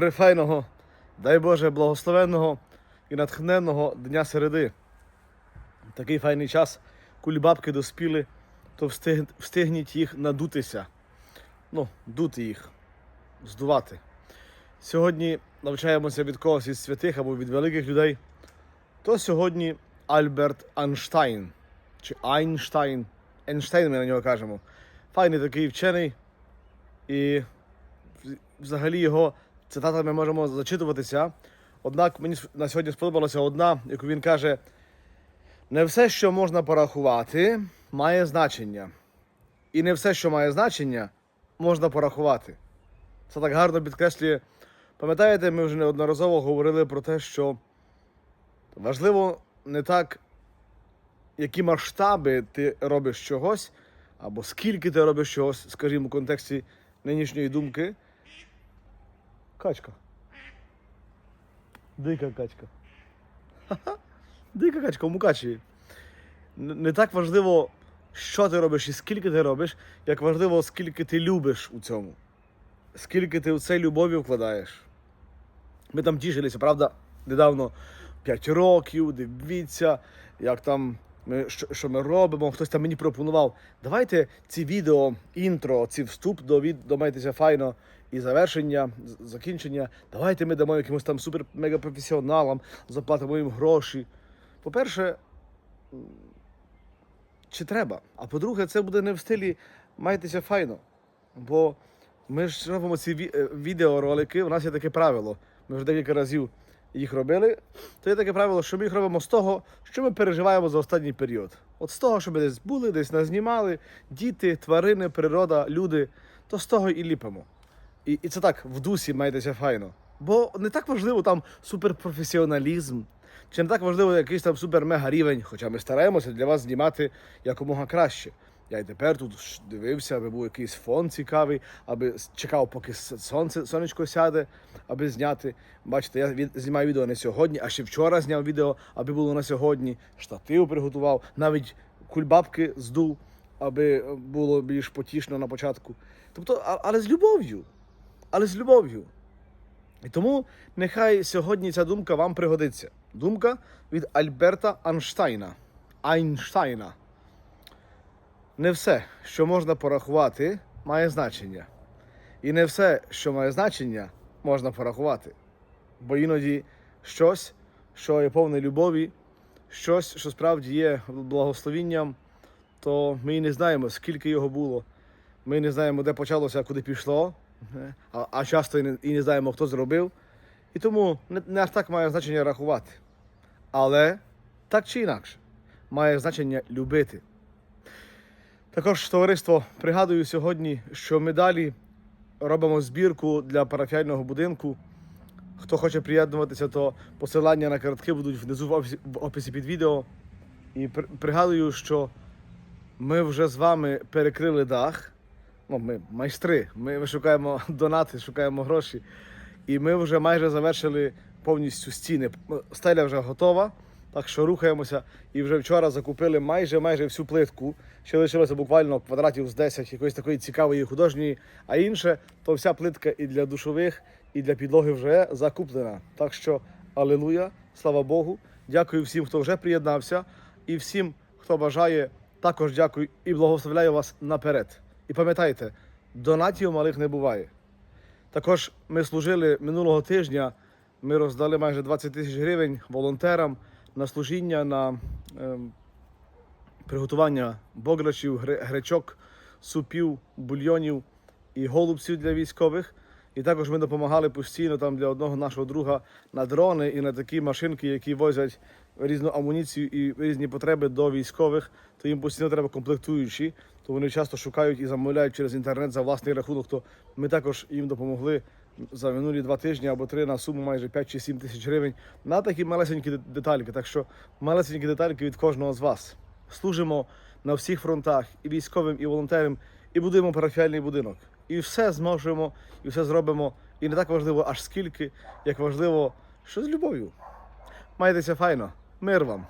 прифайного, дай Боже, благословенного і натхненного Дня середи. Такий файний час, кульбабки доспіли, то встиг, встигніть їх надутися. Ну, дути їх, здувати. Сьогодні навчаємося від когось із святих або від великих людей. То сьогодні Альберт Анштайн чи Айнштайн. Ейнштейн ми на нього кажемо. Файний такий вчений. І взагалі його цитатами можемо зачитуватися. Однак мені на сьогодні сподобалася одна, яку він каже: не все, що можна порахувати, має значення. І не все, що має значення, можна порахувати. Це так гарно підкреслює. Пам'ятаєте, ми вже неодноразово говорили про те, що важливо не так, які масштаби ти робиш чогось, або скільки ти робиш чогось, скажімо, в контексті нинішньої думки. Качка. Дика качка. Дика качка в Мукачеві. Не так важливо, що ти робиш і скільки ти робиш, як важливо, скільки ти любиш у цьому. Скільки ти у це любові вкладаєш. Ми там тішилися, правда, недавно 5 років, дивіться, як там ми, що, що ми робимо. Хтось там мені пропонував. Давайте ці відео, інтро, ці вступ до від до «Майтеся файно і завершення, закінчення. Давайте ми дамо якимось там супер мега професіоналам, заплатимо їм гроші. По-перше, чи треба? А по-друге, це буде не в стилі майтеся файно. Бо ми ж робимо ці е, відеоролики, у нас є таке правило. Ми вже декілька разів їх робили. То є таке правило, що ми їх робимо з того, що ми переживаємо за останній період. От з того, що ми десь були, десь нас знімали, діти, тварини, природа, люди, то з того і ліпимо. І, і це так, в дусі майтеся файно. Бо не так важливо там суперпрофесіоналізм, чи не так важливо якийсь там супер-мега рівень, хоча ми стараємося для вас знімати якомога краще. Я й тепер тут дивився, аби був якийсь фон цікавий, аби чекав, поки сонце, сонечко сяде, аби зняти. Бачите, я від, знімаю відео не сьогодні, а ще вчора зняв відео, аби було на сьогодні. Штатив приготував, навіть кульбабки здув, аби е, було більш потішно на початку. Тобто, але з любов'ю. Але з любов'ю. І тому нехай сьогодні ця думка вам пригодиться. Думка від Альберта Анштайна. Айнштайна. Не все, що можна порахувати, має значення. І не все, що має значення, можна порахувати. Бо іноді щось, що є повне любові, щось, що справді є благословінням, то ми не знаємо, скільки його було. Ми не знаємо, де почалося, куди пішло, а, часто і не, знаємо, хто зробив. І тому не аж так має значення рахувати. Але так чи інакше, має значення любити. Також, товариство, пригадую сьогодні, що ми далі робимо збірку для парафіального будинку. Хто хоче приєднуватися, то посилання на картки будуть внизу в описі, в описі під відео. І при- пригадую, що ми вже з вами перекрили дах. Ну, ми майстри. Ми шукаємо донати, шукаємо гроші. І ми вже майже завершили повністю стіни. Стеля вже готова, так що рухаємося. І вже вчора закупили майже майже всю плитку. Ще лишилося буквально квадратів з 10 якоїсь такої цікавої художньої. А інше, то вся плитка і для душових, і для підлоги вже закуплена. Так що алелуя, слава Богу. Дякую всім, хто вже приєднався, і всім, хто бажає, також дякую і благословляю вас наперед. І пам'ятайте, донатів малих не буває. Також ми служили минулого тижня. Ми роздали майже 20 тисяч гривень волонтерам на служіння, на ем, приготування бограчів, гречок, супів, бульйонів і голубців для військових. І також ми допомагали постійно там для одного нашого друга на дрони і на такі машинки, які возять різну амуніцію і різні потреби до військових. То їм постійно треба комплектуючі, то вони часто шукають і замовляють через інтернет за власний рахунок. То ми також їм допомогли за минулі два тижні або три на суму майже 5 чи 7 тисяч гривень на такі малесенькі детальки. Так що малесенькі детальки від кожного з вас. Служимо на всіх фронтах, і військовим, і волонтерам, і будуємо парафіальний будинок. І все зможемо, і все зробимо. І не так важливо аж скільки, як важливо, що з любов'ю. Майтеся файно. Мир вам!